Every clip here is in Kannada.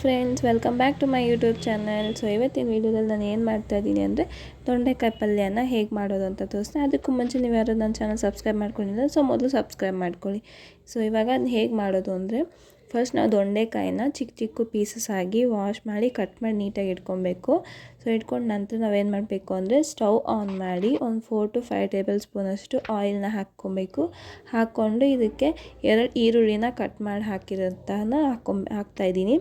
Friends welcome back to my YouTube channel so ಇವತ್ತಿನ ವೀಡಿಯೋದಲ್ಲಿ ನಾನು ಏನು ಮಾಡ್ತಾ ಇದ್ದೀನಿ ಅಂದರೆ ತೊಂಡೆಕಾಯಿ ಪಲ್ಯನ ಹೇಗೆ ಮಾಡೋದು ಅಂತ ತೋರಿಸ್ತೀನಿ. ಅದಕ್ಕೂ ಮುಂಚೆ ನೀವು ಯಾರು ನನ್ನ ಚಾನಲ್ ಸಬ್ಸ್ಕ್ರೈಬ್ ಮಾಡ್ಕೊಂಡಿಲ್ಲ ಸೊ ಮೊದಲು ಸಬ್ಸ್ಕ್ರೈಬ್ ಮಾಡ್ಕೊಳ್ಳಿ. ಸೊ ಇವಾಗ ಹೇಗೆ ಮಾಡೋದು ಅಂದರೆ ಫಸ್ಟ್ ನಾವು ದೊಂಡೆಕಾಯಿನ ಚಿಕ್ಕ ಚಿಕ್ಕ ಪೀಸಸ್ ಆಗಿ ವಾಶ್ ಮಾಡಿ, ಕಟ್ ಮಾಡಿ ನೀಟಾಗಿ ಇಟ್ಕೊಬೇಕು. ಸೊ ಇಟ್ಕೊಂಡು ನಂತರ ನಾವೇನು ಮಾಡಬೇಕು ಅಂದರೆ ಸ್ಟವ್ ಆನ್ ಮಾಡಿ ಒಂದು ಫೋರ್ ಟು ಫೈವ್ ಟೇಬಲ್ ಸ್ಪೂನಷ್ಟು ಆಯಿಲ್ನ ಹಾಕ್ಕೊಬೇಕು. ಹಾಕ್ಕೊಂಡು ಇದಕ್ಕೆ ಎರಡು ಈರುಳ್ಳಿನ ಕಟ್ ಮಾಡಿ ಹಾಕಿರೋಂತಹ ಹಾಕ್ಕೊಂ ಹಾಕ್ತಾಯಿದ್ದೀನಿ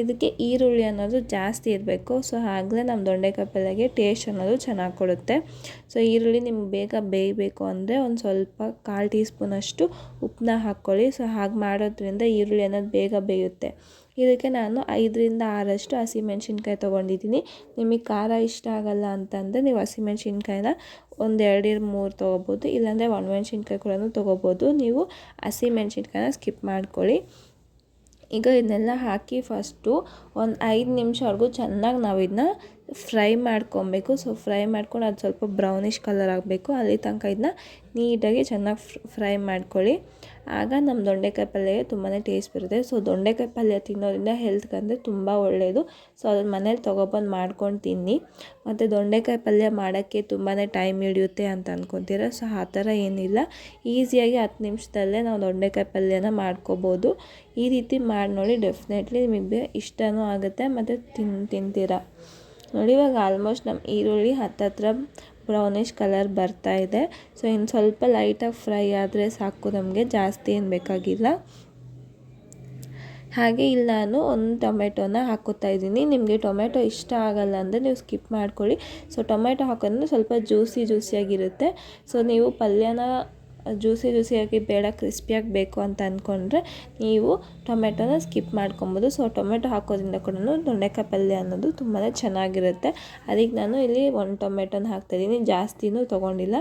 ಇದಕ್ಕೆ ಈರುಳ್ಳಿ ಅನ್ನೋದು ಜಾಸ್ತಿ ಇರಬೇಕು. ಸೊ ಆಗಲೇ ನಮ್ಮ ದೊಂಡೆಕಾಯಿ ಪಲ್ಯಗೆ ಟೇಸ್ಟ್ ಅನ್ನೋದು ಚೆನ್ನಾಗಿ ಕೊಡುತ್ತೆ. ಸೊ ಈರುಳ್ಳಿ ನಿಮ್ಗೆ ಬೇಗ ಬೇಯಬೇಕು ಅಂದರೆ ಒಂದು ಸ್ವಲ್ಪ ಕಾಲು ಟೀ ಸ್ಪೂನಷ್ಟು ಉಪ್ಪನ್ನ ಹಾಕ್ಕೊಳ್ಳಿ. ಸೊ ಹಾಗೆ ಮಾಡೋದ್ರಿಂದ ಈರುಳ್ಳಿ ಅನ್ನೋದು ಬೇಗ ಬೇಯುತ್ತೆ. ಇದಕ್ಕೆ ನಾನು ಐದರಿಂದ ಆರಷ್ಟು ಹಸಿಮೆಣ್ಸಿನ್ಕಾಯಿ ತೊಗೊಂಡಿದ್ದೀನಿ. ನಿಮಗೆ ಖಾರ ಇಷ್ಟ ಆಗಲ್ಲ ಅಂತಂದರೆ ನೀವು ಹಸಿಮೆಣ್ಸಿನ್ಕಾಯಿನ ಒಂದು ಎರಡು ಮೂರು ತೊಗೋಬೋದು. ಇಲ್ಲಾಂದರೆ ಒಣಮೆಣ್ಸಿನ್ಕಾಯಿ ಕೂಡ ತೊಗೋಬೋದು. ನೀವು ಹಸಿಮೆಣ್ಸಿನ್ಕಾಯಿನ ಸ್ಕಿಪ್ ಮಾಡ್ಕೊಳ್ಳಿ. ಈಗ ಇದನ್ನೆಲ್ಲ ಹಾಕಿ ಫಸ್ಟು ಒಂದು ಐದು ನಿಮಿಷವರೆಗೂ ಚೆನ್ನಾಗಿ ನಾವು ಇದನ್ನ ಫ್ರೈ ಮಾಡ್ಕೊಬೇಕು. ಸೊ ಫ್ರೈ ಮಾಡ್ಕೊಂಡು ಅದು ಸ್ವಲ್ಪ ಬ್ರೌನಿಷ್ ಕಲರ್ ಆಗಬೇಕು. ಅಲ್ಲಿ ತನಕ ಇದನ್ನ ನೀಟಾಗಿ ಚೆನ್ನಾಗಿ ಫ್ರೈ ಮಾಡ್ಕೊಳ್ಳಿ. ಆಗ ನಮ್ಮ ದೊಂಡೆಕಾಯಿ ಪಲ್ಯಗೆ ತುಂಬಾ ಟೇಸ್ಟ್ ಬರುತ್ತೆ. ಸೊ ದೊಂಡೆಕಾಯಿ ಪಲ್ಯ ತಿನ್ನೋದ್ರಿಂದ ಹೆಲ್ತ್ಗೆ ಅಂದರೆ ತುಂಬ ಒಳ್ಳೆಯದು ಸೊ ಅದನ್ನ ಮನೇಲಿ ತೊಗೊಬಂದು ಮಾಡ್ಕೊಂಡು ತಿನ್ನಿ. ಮತ್ತು ದೊಂಡೆಕಾಯಿ ಪಲ್ಯ ಮಾಡೋಕ್ಕೆ ತುಂಬಾ ಟೈಮ್ ಹಿಡಿಯುತ್ತೆ ಅಂತ ಅಂದ್ಕೊತೀರ ಸೊ ಆ ಥರ ಏನಿಲ್ಲ. ಈಸಿಯಾಗಿ ಹತ್ತು ನಿಮಿಷದಲ್ಲೇ ನಾವು ದೊಂಡೆಕಾಯಿ ಪಲ್ಯನ ಮಾಡ್ಕೋಬೋದು. ಈ ರೀತಿ ಮಾಡಿ ನೋಡಿ ಡೆಫಿನೆಟ್ಲಿ ನಿಮಗೆ ಇಷ್ಟನೂ ಆಗುತ್ತೆ. ಮತ್ತು ತಿನ್, ತಿಂತೀರ? ನೋಡಿ, ಇವಾಗ ಆಲ್ಮೋಸ್ಟ್ ನಮ್ಮ ಈರುಳ್ಳಿ ಹತ್ತತ್ರ ಬ್ರೌನಿಷ್ ಕಲರ್ ಬರ್ತಾ ಇದೆ. ಸೊ ಇನ್ನು ಸ್ವಲ್ಪ ಲೈಟಾಗಿ ಫ್ರೈ ಆದರೆ ಸಾಕು, ನಮಗೆ ಜಾಸ್ತಿ ಏನು ಬೇಕಾಗಿಲ್ಲ. ಹಾಗೆ ಇಲ್ಲಿ ನಾನು ಒಂದು ಟೊಮೆಟೊನ ಹಾಕೋತಾ ಇದ್ದೀನಿ. ನಿಮಗೆ ಟೊಮೆಟೊ ಇಷ್ಟ ಆಗಲ್ಲ ಅಂದರೆ ನೀವು ಸ್ಕಿಪ್ ಮಾಡ್ಕೊಳ್ಳಿ. ಸೊ ಟೊಮೆಟೊ ಹಾಕೋದ್ರೆ ಸ್ವಲ್ಪ ಜ್ಯೂಸಿ ಜ್ಯೂಸಿಯಾಗಿರುತ್ತೆ ಸೊ ನೀವು ಪಲ್ಯನ ಜ್ಯೂಸಿ ಜ್ಯೂಸಿಯಾಗಿ ಬೇಡ, ಕ್ರಿಸ್ಪಿಯಾಗಿ ಬೇಕು ಅಂತ ಅಂದ್ಕೊಂಡ್ರೆ ನೀವು ಟೊಮೆಟೊನ ಸ್ಕಿಪ್ ಮಾಡ್ಕೊಬೋದು. ಸೊ, ಟೊಮೆಟೊ ಹಾಕೋದ್ರಿಂದ ಕೂಡ ದೊಣ್ಣೆಕಾಯಿ ಪಲ್ಯ ಅನ್ನೋದು ತುಂಬಾ ಚೆನ್ನಾಗಿರುತ್ತೆ. ಅದಕ್ಕೆ ನಾನು ಇಲ್ಲಿ ಒಂದು ಟೊಮೆಟೊನ ಹಾಕ್ತಾಯಿದ್ದೀನಿ ಜಾಸ್ತಿನೂ ತೊಗೊಂಡಿಲ್ಲ.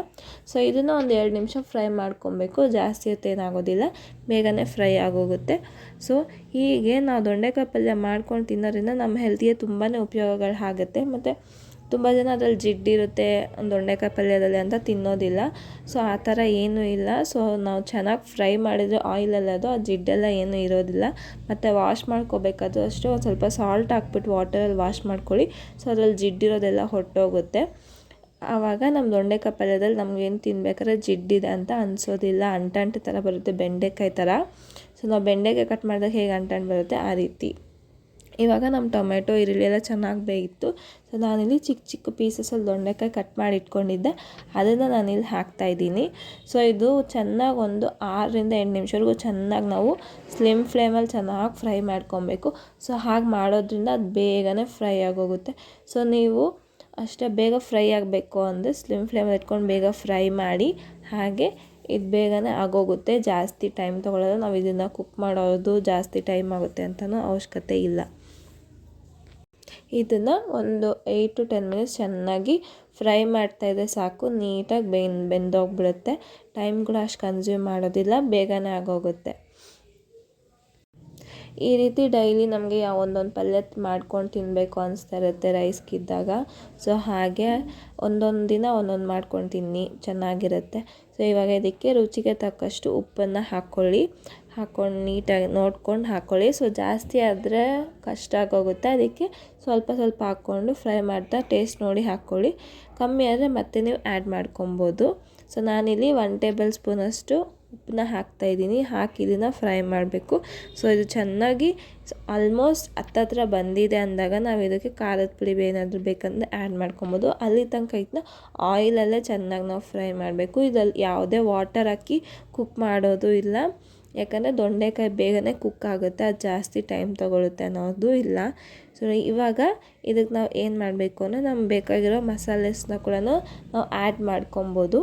ಸೊ, ಇದನ್ನು ಒಂದು ಎರಡು ನಿಮಿಷ ಫ್ರೈ ಮಾಡ್ಕೊಬೇಕು, ಜಾಸ್ತಿ ಹೊತ್ತೇನಾಗೋದಿಲ್ಲ ಬೇಗನೆ ಫ್ರೈ ಆಗೋಗುತ್ತೆ. ಸೊ, ಹೀಗೆ ನಾವು ದೊಂಡೆಕಾಯಿ ಪಲ್ಯ ಮಾಡ್ಕೊಂಡು ತಿನ್ನೋದ್ರಿಂದ ನಮ್ಮ ಹೆಲ್ತಿಗೆ ತುಂಬಾ ಉಪಯೋಗಗಳು ಆಗುತ್ತೆ ಮತ್ತು ತುಂಬ ಜನ ಅದ್ರಲ್ಲಿ ಜಿಡ್ಡಿರುತ್ತೆ ದೊಂಡೆಕಾಯಿ ಪಲ್ಯದಲ್ಲಿ ಅಂತ ತಿನ್ನೋದಿಲ್ಲ. ಸೊ ಆ ಥರ ಏನೂ ಇಲ್ಲ. ಸೊ ನಾವು ಚೆನ್ನಾಗಿ ಫ್ರೈ ಮಾಡಿದರೆ ಆಯಿಲಲ್ಲಿ ಅದು, ಆ ಜಿಡ್ಡೆಲ್ಲ ಏನೂ ಇರೋದಿಲ್ಲ. ಮತ್ತು ವಾಶ್ ಮಾಡ್ಕೋಬೇಕಾದ್ರೂ ಅಷ್ಟೇ, ಒಂದು ಸ್ವಲ್ಪ ಸಾಲ್ಟ್ ಹಾಕ್ಬಿಟ್ಟು ವಾಟರಲ್ಲಿ ವಾಶ್ ಮಾಡ್ಕೊಳ್ಳಿ. ಸೊ ಅದ್ರಲ್ಲಿ ಜಿಡ್ಡಿರೋದೆಲ್ಲ ಹೊಟ್ಟೋಗುತ್ತೆ ಆವಾಗ ನಮ್ಮ ದೊಂಡೆಕಾಯಿ ಪಲ್ಯದಲ್ಲಿ ನಮಗೇನು ತಿನ್ಬೇಕಾದ್ರೆ ಜಿಡ್ಡಿದೆ ಅಂತ ಅನಿಸೋದಿಲ್ಲ. ಅಂಟಂಟು ಥರ ಬರುತ್ತೆ, ಬೆಂಡೆಕಾಯಿ ಥರ. ಸೊ ನಾವು ಬೆಂಡೆಕಾಯಿ ಕಟ್ ಮಾಡಿದಾಗ ಹೇಗೆ ಅಂಟಂಟು ಬರುತ್ತೆ? ಆ ರೀತಿ. ಇವಾಗ ನಮ್ಮ ಟೊಮೆಟೊ, ಈರುಳ್ಳಿ ಎಲ್ಲ ಚೆನ್ನಾಗಿ ಬೇಯಿತ್ತು. ಸೊ ನಾನಿಲ್ಲಿ ಚಿಕ್ಕ ಚಿಕ್ಕ ಪೀಸಸಲ್ಲಿ ದೊಂಡೆಕಾಯಿ ಕಟ್ ಮಾಡಿ ಇಟ್ಕೊಂಡಿದ್ದೆ. ಅದನ್ನು ನಾನಿಲ್ಲಿ ಹಾಕ್ತಾಯಿದ್ದೀನಿ ಸೊ ಇದು ಚೆನ್ನಾಗಿ ಒಂದು ಆರರಿಂದ ಎಂಟು ನಿಮಿಷವರೆಗೂ ಚೆನ್ನಾಗಿ ನಾವು ಸ್ಲಿಮ್ ಫ್ಲೇಮಲ್ಲಿ ಚೆನ್ನಾಗಿ ಫ್ರೈ ಮಾಡ್ಕೊಬೇಕು. ಸೊ ಹಾಗೆ ಮಾಡೋದ್ರಿಂದ ಅದು ಬೇಗನೆ ಫ್ರೈ ಆಗೋಗುತ್ತೆ. ಸೊ ನೀವು ಅಷ್ಟೇ ಬೇಗ ಫ್ರೈ ಆಗಬೇಕು ಅಂದರೆ ಸ್ಲಿಮ್ ಫ್ಲೇಮಲ್ಲಿ ಇಟ್ಕೊಂಡು ಬೇಗ ಫ್ರೈ ಮಾಡಿ ಹಾಗೆ ಇದು ಬೇಗನೆ ಆಗೋಗುತ್ತೆ. ಜಾಸ್ತಿ ಟೈಮ್ ತೊಗೊಳ್ಳೋದು ನಾವು ಇದನ್ನು ಕುಕ್ ಮಾಡೋದು ಜಾಸ್ತಿ ಟೈಮ್ ಆಗುತ್ತೆ ಅಂತಲೂ ಅವಶ್ಯಕತೆ ಇಲ್ಲ. ಇದನ್ನು ಒಂದು ಏಯ್ಟ್ ಟು ಟೆನ್ ಮಿನಿಟ್ಸ್ ಚೆನ್ನಾಗಿ ಫ್ರೈ ಮಾಡ್ತಾಯಿದ್ರೆ ಸಾಕು. ನೀಟಾಗಿ ಬೆನ್ ಬೆಂದೋಗ್ಬಿಡುತ್ತೆ. ಟೈಮ್ ಕೂಡ ಅಷ್ಟು ಕನ್ಸ್ಯೂಮ್ ಮಾಡೋದಿಲ್ಲ. ಬೇಗನೆ ಆಗೋಗುತ್ತೆ. ಈ ರೀತಿ ಡೈಲಿ ನಮಗೆ ಯಾವ ಒಂದೊಂದು ಪಲ್ಯ ಮಾಡ್ಕೊಂಡು ತಿನ್ನಬೇಕು ಅನಿಸ್ತಾ ಇರುತ್ತೆ ರೈಸ್ಗಿದ್ದಾಗ ಸೊ ಹಾಗೆ ಒಂದೊಂದು ದಿನ ಒಂದೊಂದು ಮಾಡ್ಕೊಂಡು ತಿನ್ನಿ. ಚೆನ್ನಾಗಿರುತ್ತೆ. ಸೊ ಇವಾಗ ಇದಕ್ಕೆ ರುಚಿಗೆ ತಕ್ಕಷ್ಟು ಉಪ್ಪನ್ನು ಹಾಕ್ಕೊಳ್ಳಿ ಹಾಕ್ಕೊಂಡು ನೀಟಾಗಿ ನೋಡ್ಕೊಂಡು ಹಾಕ್ಕೊಳ್ಳಿ ಸೊ ಜಾಸ್ತಿ ಆದರೆ ಕಷ್ಟ ಆಗೋಗುತ್ತೆ. ಅದಕ್ಕೆ ಸ್ವಲ್ಪ ಸ್ವಲ್ಪ ಹಾಕ್ಕೊಂಡು ಫ್ರೈ ಮಾಡ್ತಾ ಟೇಸ್ಟ್ ನೋಡಿ ಹಾಕ್ಕೊಳ್ಳಿ ಕಮ್ಮಿ ಆದರೆ ಮತ್ತೆ ನೀವು ಆ್ಯಡ್ ಮಾಡ್ಕೊಬೋದು. ಸೊ ನಾನಿಲ್ಲಿ ಒನ್ ಟೇಬಲ್ ಸ್ಪೂನಷ್ಟು ಉಪ್ಪನ್ನ ಹಾಕ್ತಾಯಿದ್ದೀನಿ ಹಾಕಿ ಇದನ್ನು ಫ್ರೈ ಮಾಡಬೇಕು. ಸೊ ಇದು ಚೆನ್ನಾಗಿ ಆಲ್ಮೋಸ್ಟ್ ಹತ್ತತ್ರ ಬಂದಿದೆ ಅಂದಾಗ ನಾವು ಇದಕ್ಕೆ ಖಾರದ ಪುಡಿ ಏನಾದರೂ ಬೇಕಂದರೆ ಆ್ಯಡ್ ಮಾಡ್ಕೊಬೋದು. ಅಲ್ಲಿ ತನಕ ಇದನ್ನ ಆಯಿಲಲ್ಲೇ ಚೆನ್ನಾಗಿ ನಾವು ಫ್ರೈ ಮಾಡಬೇಕು. ಇದರಲ್ಲಿ ಯಾವುದೇ ವಾಟರ್ ಹಾಕಿ ಕುಕ್ ಮಾಡೋದು ಇಲ್ಲ. ಯಾಕಂದರೆ ದೊಂಡೆಕಾಯಿ ಬೇಗನೆ ಕುಕ್ ಆಗುತ್ತೆ. ಅದು ಜಾಸ್ತಿ ಟೈಮ್ ತೊಗೊಳುತ್ತೆ ಅನ್ನೋದು ಇಲ್ಲ. ಸೊ ಇವಾಗ ಇದಕ್ಕೆ ನಾವು ಏನು ಮಾಡಬೇಕು ಅಂದರೆ ನಮ್ಗೆ ಬೇಕಾಗಿರೋ ಮಸಾಲೆಸ್ನ ಕೂಡ ನಾವು ಆ್ಯಡ್ ಮಾಡ್ಕೊಬೋದು.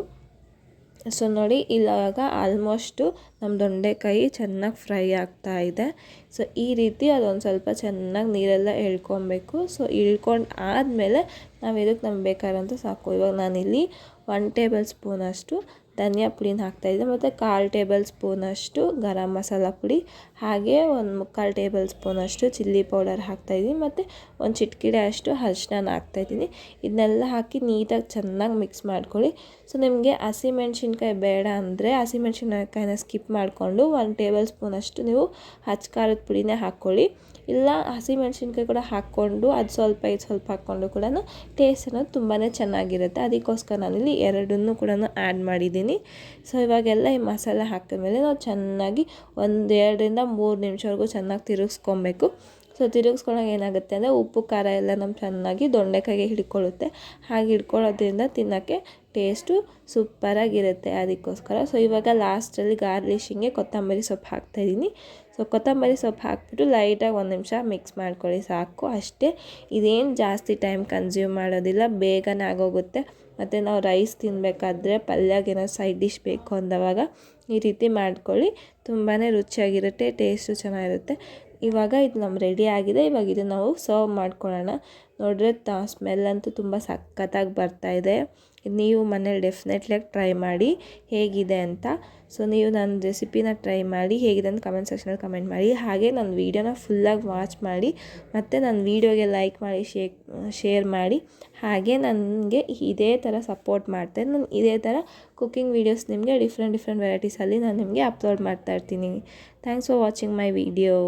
ಸೊ ನೋಡಿ, ಇವಾಗ ಆಲ್ಮೋಸ್ಟು ನಮ್ಮ ದೊಂಡೆಕಾಯಿ ಚೆನ್ನಾಗಿ ಫ್ರೈ ಆಗ್ತಾ ಇದೆ. ಸೊ ಈ ರೀತಿ ಅದೊಂದು ಸ್ವಲ್ಪ ಚೆನ್ನಾಗಿ ನೀರೆಲ್ಲ ಎಳ್ಕೊಬೇಕು. ಸೊ ಇಳ್ಕೊಂಡು ಆದಮೇಲೆ ನಾವು ಇದಕ್ಕೆ ನಮ್ಗೆ ಬೇಕಾದಂಥ ಸಾಕು. ಇವಾಗ ನಾನಿಲ್ಲಿ ಒನ್ ಟೇಬಲ್ ಸ್ಪೂನಷ್ಟು ಧನಿಯಾ ಪುಡಿನ ಹಾಕ್ತಾಯಿದ್ದೆ ಮತ್ತು ಕಾಲು ಟೇಬಲ್ ಸ್ಪೂನಷ್ಟು ಗರಂ ಮಸಾಲ ಪುಡಿ, ಹಾಗೆ ಒಂದು ಮುಕ್ಕಾಲು ಟೇಬಲ್ ಸ್ಪೂನಷ್ಟು ಚಿಲ್ಲಿ ಪೌಡರ್ ಹಾಕ್ತಾಯಿದ್ದೀನಿ ಮತ್ತು ಒಂದು ಚಿಟ್ಕಿಡೆ ಅಷ್ಟು ಅರಿಶಿನ ಹಾಕ್ತಾಯಿದ್ದೀನಿ ಇದನ್ನೆಲ್ಲ ಹಾಕಿ ನೀಟಾಗಿ ಚೆನ್ನಾಗಿ ಮಿಕ್ಸ್ ಮಾಡ್ಕೊಳ್ಳಿ. ಸೊ, ನಿಮಗೆ ಹಸಿಮೆಣ್ಸಿನ್ಕಾಯಿ ಬೇಡ ಅಂದರೆ ಹಸಿಮೆಣ್ಸಿನ್ಕಾಯಿನ ಸ್ಕಿಪ್ ಮಾಡಿಕೊಂಡು ಒಂದು ಟೇಬಲ್ ಸ್ಪೂನಷ್ಟು ನೀವು ಹಚ್ ಖಾರದ ಪುಡಿನೇ ಹಾಕ್ಕೊಳ್ಳಿ. ಇಲ್ಲ ಹಸಿಮೆಣ್ಸಿನ್ಕಾಯಿ ಕೂಡ ಹಾಕ್ಕೊಂಡು ಅದು ಸ್ವಲ್ಪ ಇದು ಸ್ವಲ್ಪ ಹಾಕ್ಕೊಂಡು ಕೂಡ ಟೇಸ್ಟ್ ಅನ್ನೋದು ತುಂಬಾ ಚೆನ್ನಾಗಿರುತ್ತೆ. ಅದಕ್ಕೋಸ್ಕರ ನಾನಿಲ್ಲಿ ಎರಡನ್ನೂ ಕೂಡ ಆ್ಯಡ್ ಮಾಡಿದ್ದೀನಿ. ಸೊ ಇವಾಗೆಲ್ಲ ಈ ಮಸಾಲೆ ಹಾಕಿದ್ಮೇಲೆ ನಾವು ಚೆನ್ನಾಗಿ ಒಂದು ಎರಡರಿಂದ ಮೂರು ನಿಮಿಷವರೆಗೂ ಚೆನ್ನಾಗಿ ತಿರುಗಿಸ್ಕೊಬೇಕು. ಸೊ ತಿರುಗಿಸ್ಕೊಂಡಾಗ ಏನಾಗುತ್ತೆ ಅಂದರೆ ಉಪ್ಪು, ಖಾರ ಎಲ್ಲ ನಮ್ಮ ಚೆನ್ನಾಗಿ ದೊಂಡೆಕಾಯಿಗೆ ಹಿಡ್ಕೊಳ್ಳುತ್ತೆ. ಹಾಗೆ ಹಿಡ್ಕೊಳ್ಳೋದ್ರಿಂದ ತಿನ್ನೋಕ್ಕೆ ಟೇಸ್ಟು ಸೂಪರಾಗಿರುತ್ತೆ ಅದಕ್ಕೋಸ್ಕರ. ಸೊ ಇವಾಗ ಲಾಸ್ಟಲ್ಲಿ ಗಾರ್ಲಿಶಿಂಗೆ ಕೊತ್ತಂಬರಿ ಸೊಪ್ಪು ಹಾಕ್ತಾಯಿದ್ದೀನಿ ಸೊ ಕೊತ್ತಂಬರಿ ಸೊಪ್ಪು ಹಾಕ್ಬಿಟ್ಟು ಲೈಟಾಗಿ ಒಂದು ನಿಮಿಷ ಮಿಕ್ಸ್ ಮಾಡ್ಕೊಳ್ಳಿ ಸಾಕು. ಅಷ್ಟೇ. ಇದೇನು ಜಾಸ್ತಿ ಟೈಮ್ ಕನ್ಸ್ಯೂಮ್ ಮಾಡೋದಿಲ್ಲ. ಬೇಗನೆ ಆಗೋಗುತ್ತೆ. ಮತ್ತು ನಾವು ರೈಸ್ ತಿನ್ನಬೇಕಾದ್ರೆ ಪಲ್ಯಗೆ ಸೈಡ್ ಡಿಶ್ ಬೇಕು ಅಂದವಾಗ ಈ ರೀತಿ ಮಾಡ್ಕೊಳ್ಳಿ. ತುಂಬಾ ರುಚಿಯಾಗಿರುತ್ತೆ ಟೇಸ್ಟು ಚೆನ್ನಾಗಿರುತ್ತೆ. ಇವಾಗ ಇದು ನಮ್ಮ ರೆಡಿ ಆಗಿದೆ. ಇವಾಗ ಇದು ನಾವು ಸರ್ವ್ ಮಾಡ್ಕೊಳ್ಳೋಣ. ನೋಡಿದ್ರೆ ಸ್ಮೆಲ್ ಅಂತೂ ತುಂಬ ಸಖತ್ತಾಗಿ ಬರ್ತಾಯಿದೆ ನೀವು ಮನೇಲಿ ಡೆಫಿನೆಟ್ಲಿಯಾಗಿ ಟ್ರೈ ಮಾಡಿ ಹೇಗಿದೆ ಅಂತ. ಸೊ ನೀವು ನನ್ನ ರೆಸಿಪಿನ ಟ್ರೈ ಮಾಡಿ ಹೇಗಿದೆ ಅಂತ ಕಮೆಂಟ್ ಸೆಕ್ಷನಲ್ಲಿ ಕಮೆಂಟ್ ಮಾಡಿ. ಹಾಗೆ ನನ್ನ ವೀಡಿಯೋನ ಫುಲ್ಲಾಗಿ ವಾಚ್ ಮಾಡಿ, ಮತ್ತು ನನ್ನ ವೀಡಿಯೋಗೆ ಲೈಕ್ ಮಾಡಿ ಶೇ ಶೇರ್ ಮಾಡಿ. ಹಾಗೆ ನನಗೆ ಇದೇ ಥರ ಸಪೋರ್ಟ್ ಮಾಡ್ತೇನೆ. ನಾನು ಇದೇ ಥರ ಕುಕ್ಕಿಂಗ್ ವೀಡಿಯೋಸ್ ನಿಮಗೆ ಡಿಫ್ರೆಂಟ್ ಡಿಫ್ರೆಂಟ್ ವೆರೈಟೀಸಲ್ಲಿ ನಾನು ನಿಮಗೆ ಅಪ್ಲೋಡ್ ಮಾಡ್ತಾ ಇರ್ತೀನಿ. Thanks for watching my video